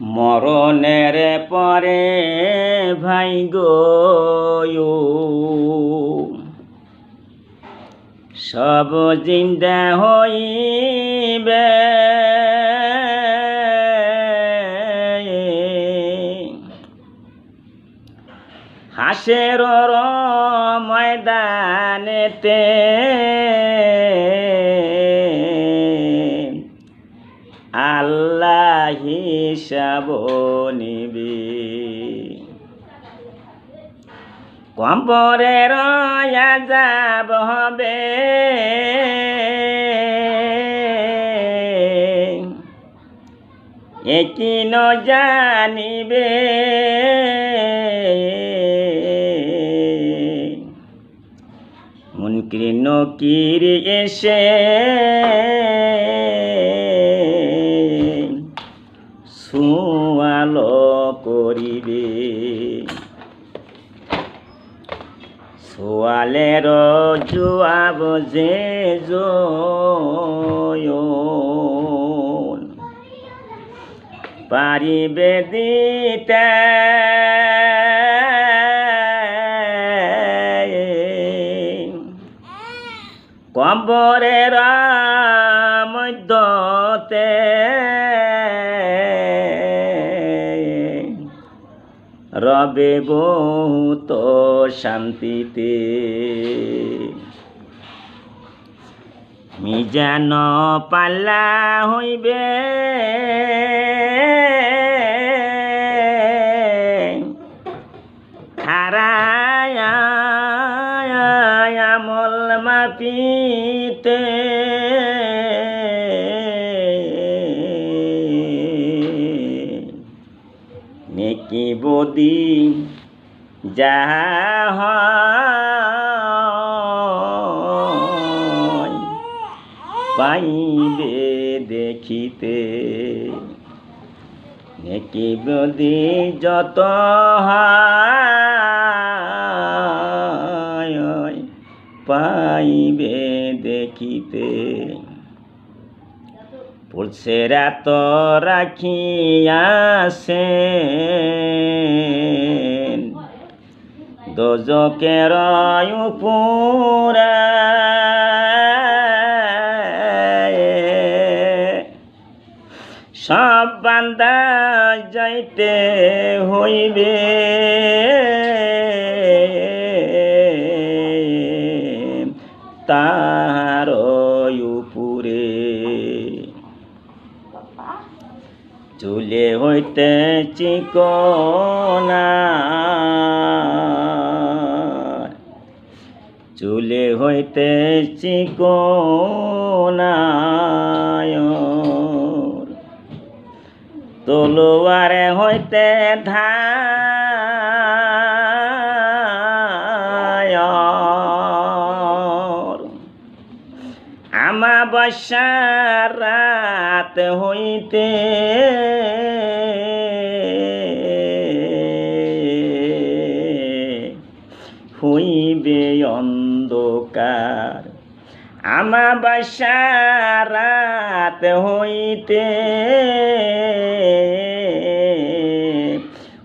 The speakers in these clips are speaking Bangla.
মরণের পরে ভাই গো সব জিন্দা হইবে। হাসের ময়দানেতে আল্লাহ হিসাব নিবি কম্পরের যাব হবে। একই ন জানিবে। মুনকির নকির এসে সোয়ালের জুয়াব যে পারিবে দিতে কম্বরের মধ্যতে রবে বহুত শান্তিতে। মিজান পাল্লা হইবে। খারায় আমল মাপিতে বদি যাহা পাইবে দেখিতে। নেকি বদি যত পাইবে দেখিতে। পড়ছে রাত রাখিয়াছে দোজকের উপরা সব বান্দা যাইতে হইবে। হইতে চিকনা। চুলে হইতে চিকনা তলোয়ারে হইতে ধায়। আমাবস্যার রাত হইতে আমাবস্যার রাত হইতে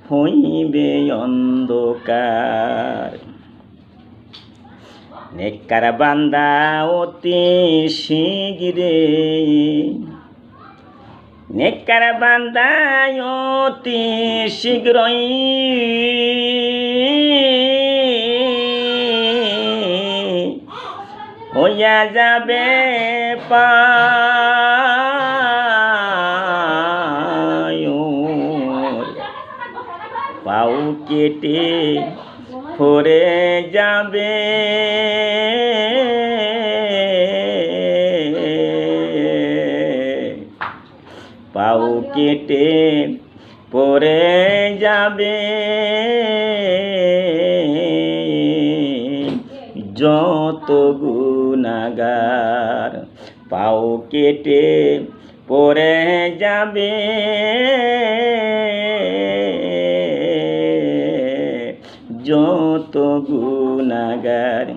হইবে অন্ধকার। নেককার বান্দা অতি শিগিরে নেককার বান্দা অতি শীঘ্রই। হইয়া যাবে পাউ কেটে ফরে যাবে। পাউ কেটে পরে যাবে। যত গুণাগার পাও কেটে পরে যাবে। যত গুণাগার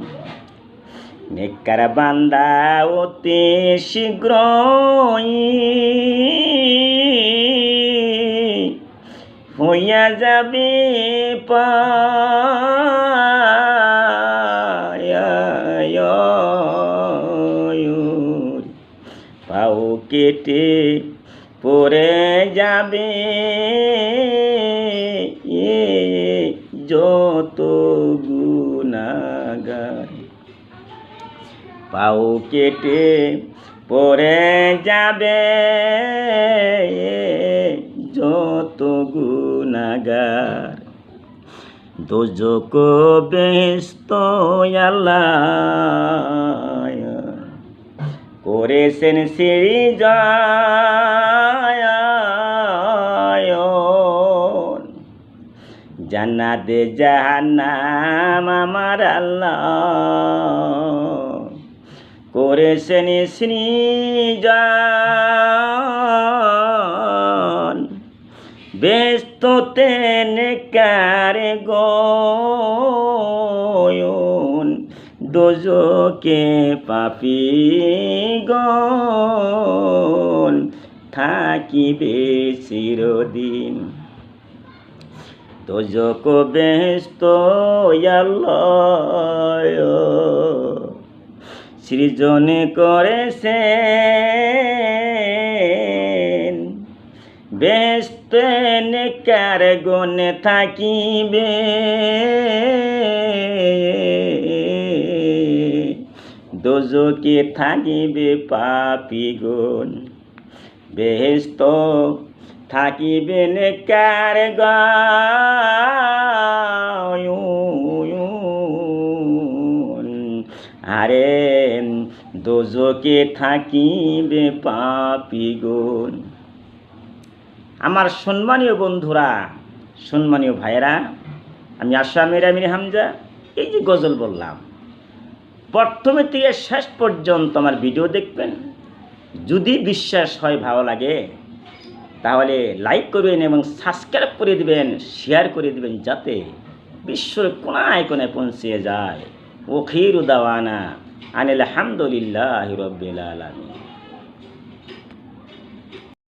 নেককার বান্দা অতি শীঘ্রই হইয়া যাবে পায়। কেটে পড়ে যাবে এ যত গুণাগার। পাও কেটে পড়ে যাবে যত গুণাগার। দোজক ব্যস্ত আল্লাহ করেছেন সিঁড়ি যায় জান্নাতে জাহান্নাম আমার আল্লাহ করেছেন সৃজন ব্যস্ততে নেকারে গয়ন দোজকে পাপি গন থাকিবে চিরদিন। দোজক ব্যস্ত সৃজনে করেছেন। ব্যস্ত নেকার গনে থাকিবে? দোজকে থাকিবে পাপি গুণ? বেহেস্ত থাকিবে আরে দোজকে থাকিবে পাপি গুণ? আমার সম্মানীয় বন্ধুরা, সম্মানীয় ভাইয়েরা, আমি আসামের আমির হামজা, এই যে গজল বললাম। প্রথমে থেকে শেষ পর্যন্ত আমার ভিডিও দেখবেন। যদি বিশ্বাস হয়, ভালো লাগে, তাহলে লাইক করবেন এবং সাবস্ক্রাইব করে দিবেন, শেয়ার করে দিবেন, যাতে বিশ্বের কোনায় কোনায় পৌঁছে যায়। ও খির উদাওয়ানা আনিল আহমদুলিল্লাহ রবিল আলমী